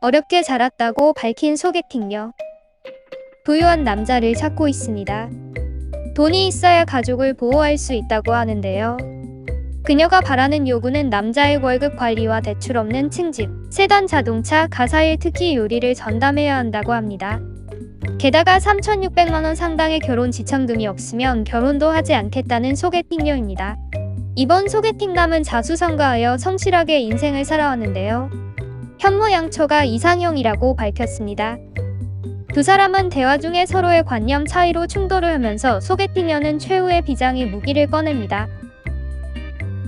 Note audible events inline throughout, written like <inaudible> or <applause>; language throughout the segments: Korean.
어렵게 자랐다고 밝힌 소개팅녀. 부유한 남자를 찾고 있습니다. 돈이 있어야 가족을 보호할 수 있다고 하는데요. 그녀가 바라는 요구는 남자의 월급 관리와 대출 없는 층집, 세단 자동차, 가사일 특히 요리를 전담해야 한다고 합니다. 게다가 3,600만원 상당의 결혼 지참금이 없으면 결혼도 하지 않겠다는 소개팅녀입니다. 이번 소개팅남은 자수성가하여 성실하게 인생을 살아왔는데요. 현모양처가 이상형이라고 밝혔습니다. 두 사람은 대화 중에 서로의 관념 차이로 충돌을 하면서 소개팅녀는 최후의 비장의 무기를 꺼냅니다.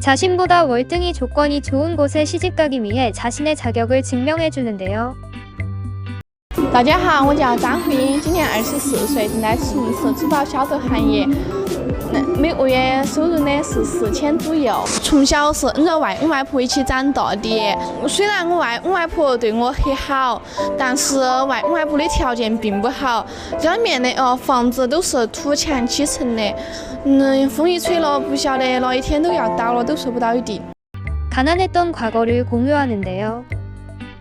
자신보다 월등히 조건이 좋은 곳에 시집가기 위해 자신의 자격을 증명해 주는데요. 大家好，我叫张慧英，今年二十四岁，正在从事珠宝销售行业。那每个月收入呢是四千左右。从小是跟着外公外婆一起长大的。虽然我外公外婆对我很好，但是外公外婆的条件并不好，家里面的哦房子都是土墙砌成的，嗯，风一吹了，不晓得哪一天都要倒了，都说不到一定。 가난했던 과거를 공유하는데요.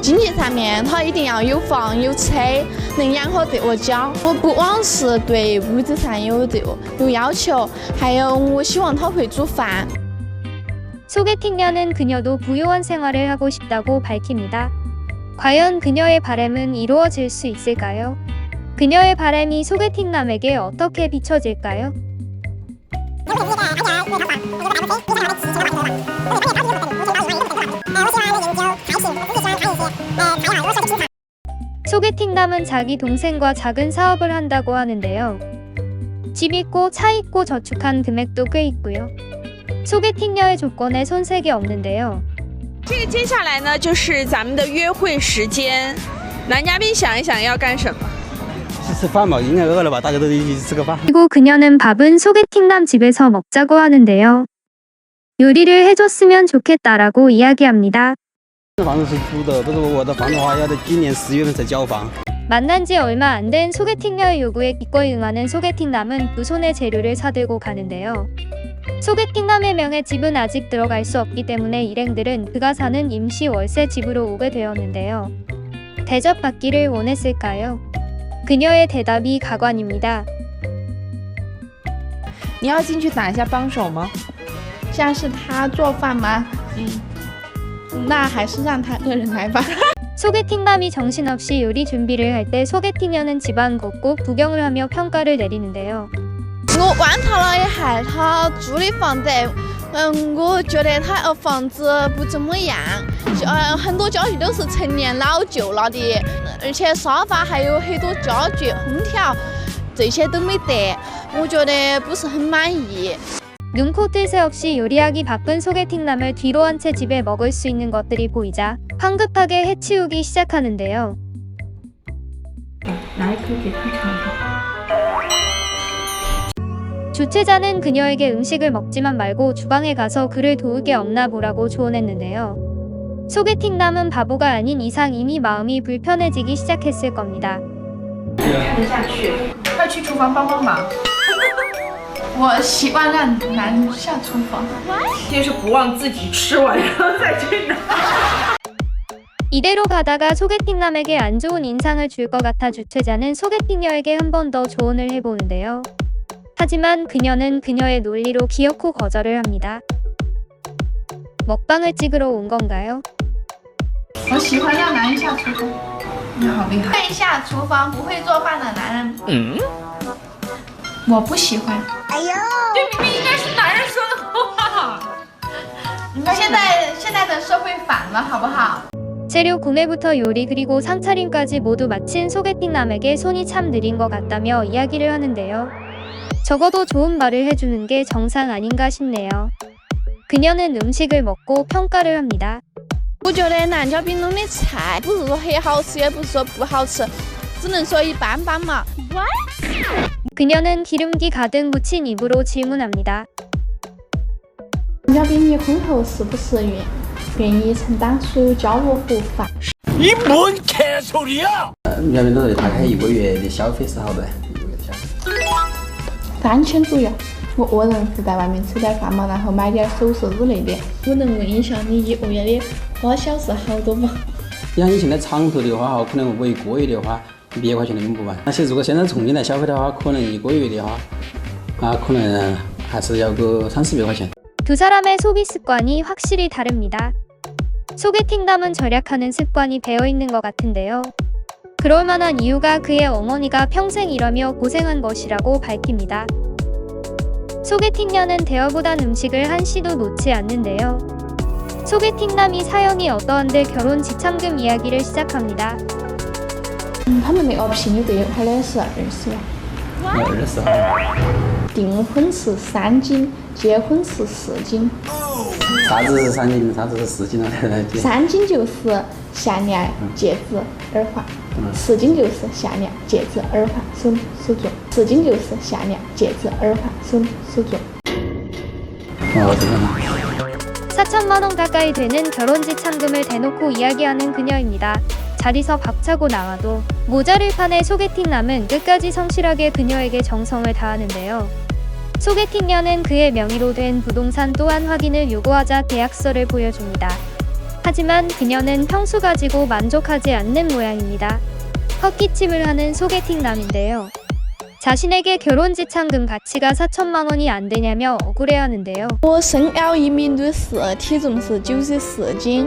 经济上面他一定要有房有车，能养活这个家。我不光是对物质上有这个有要求，还有我希望他会煮饭。 소개팅녀는 그녀도 부유한 생활을 하고 싶다고 밝힙니다. 과연 그녀의 바램은 이루어질 수 있을까요? 그녀의 바램이 소개팅남에게 어떻게 비춰질까요? 소개팅남은 자기 동생과 작은 사업을 한다고 하는데요. 집 있고 차 있고 저축한 금액도 꽤 있고요. 소개팅녀의 조건에 손색이 없는데요. 这个接下来呢，就是咱们的约会时间。男嘉宾想一想要干什么？去吃饭嘛，应该饿了吧？大家都一起吃个饭。 그리고 그녀는 밥은 소개팅남 집에서 먹자고 하는데요. 요리를 해줬으면 좋겠다라고 이야기합니다. 这房子是租的，不是我的房的话，要到今年十月份才交房。 만난 지 얼마 안 된 소개팅녀의 요구에 기꺼이 응하는 소개팅남은 두 손에 재료를 사들고 가는데요. 소개팅남의 명의 집은 아직 들어갈 수 없기 때문에 일행들은 그가 사는 임시 월세 집으로 오게 되었는데요. 대접받기를 원했을까요? 그녀의 대답이 가관입니다. 你要进去打一下帮手吗？像是他做饭吗？嗯， 那还是让他个人来吧。 <laughs> 소개팅남이 정신없이 요리 준비를 할 때 소개팅녀는 집안 곳곳 구경을 하며 평가를 내리는데요. 我观察了一下他住的房子，嗯，我觉得他呃房子不怎么样，呃很多家具都是陈年老旧了的，而且沙发还有很多家具、空调这些都没得，我觉得不是很满意。 눈코 뜰 새 없이 요리하기 바쁜 소개팅남을 뒤로 한 채 집에 먹을 수 있는 것들이 보이자 황급하게 해치우기 시작하는데요. 拿一颗给他尝尝。 주최자는 그녀에게 음식을 먹지만 말고 주방에 가서 그를 도울 게 없나 보라고 조언했는데요. 소개팅남은 바보가 아닌 이상 이미 마음이 불편해지기 시작했을 겁니다. 看得下去，快去厨房帮帮忙。 我习惯让男下厨房。就是不忘自己吃完，然后再去拿。 이대로 가다가 소개팅남에게 안 좋은 인상을 줄 것 같아 주최자는 소개팅녀에게 한 번 더 조언을 해보는데요. 하지만 그녀는 그녀의 논리로 기어코 거절을 합니다. 먹방을 찍으러 온 건가요? 我喜欢让男人下厨房。你好厉害！看一下厨房不会做饭的男人。嗯， 我不喜欢。这明明应该是男人说的话。现在现在的社会反了，好不好？ <laughs> 재료 구매부터 요리 그리고 상차림까지 모두 마친 소개팅남에게 손이 참 느린 것 같다며 이야기를 하는데요. 적어도 좋은 말을 해주는 게 정상 아닌가 싶네요. 그녀는 음식을 먹고 평가를 합니다. 我觉得南家饼弄的菜不是说很好吃，也不是说不好吃，只能说一般般嘛。 그녀는 기름기 가득 묻힌 입으로 질문합니다. 南家饼你婚后是不是愿愿意承担所有家务和饭？人民都是大概一个月的消费是好多？一个月的消费。三千左右。我个人是在外面吃点饭嘛，然后买点首饰之类的。我能问一下你一个月的花销是好多吗？像你现在长头的话哈，可能我一个月的话 一百块钱都用不完。而且如果现在重新来消费的话，可能一个月的话，啊，可能还是要个三四百块钱。 두 사람의 소비 습관이 확실히 다릅니다. 소개팅남은 절약하는 습관이 배어 있는 것 같은데요. 그럴 만한 이유가 그의 어머니가 평생 일하며 고생한 것이라고 밝힙니다. 소개팅녀는 대여보단 음식을 한시도 놓지 않는데요. 소개팅남이 사연이 어떠한들 결혼 지참금 이야기를 시작합니다. 嗯，他们那个聘礼最有好的是二十万，二十万。订婚是三斤，结婚是四斤。啥子是三斤，啥子是四斤了？<laughs> 三斤就是项链、戒指、耳环，四斤就是项链、戒指、耳环、手手镯，四斤就是项链、戒指、耳环、手手镯。哦，这个嘛。 4천만 원 가까이 되는 결혼 지참금을 대놓고 이야기하는 그녀입니다. 자리서 박차고 나와도 모자를 파내 소개팅남은 끝까지 성실하게 그녀에게 정성을 다하는데요. 소개팅녀는 그의 명의로 된 부동산 또한 확인을 요구하자 계약서를 보여줍니다. 하지만 그녀는 평소 가지고 만족하지 않는 모양입니다. 헛기침을 하는 소개팅남인데요. 자신에게 결혼 지참금 가치가 4천만 원이 안 되냐며 억울해하는데요. 我身高一米六四，体重是九十四斤。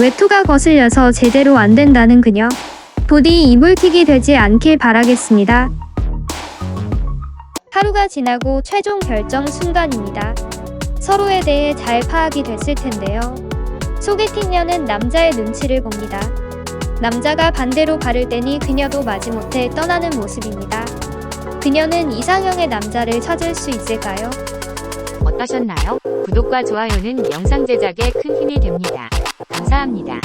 외투가 거슬려서 제대로 안 된다는 그녀. 부디 이불킥이 되지 않길 바라겠습니다. 하루가 지나고 최종 결정 순간입니다. 서로에 대해 잘 파악이 됐을 텐데요. 소개팅녀는 남자의 눈치를 봅니다. 남자가 반대로 발을 떼니 그녀도 마지못해 떠나는 모습입니다. 그녀는 이상형의 남자를 찾을 수 있을까요? 어떠셨나요? 구독과 좋아요는 영상 제작에 큰 힘이 됩니다. 감사합니다.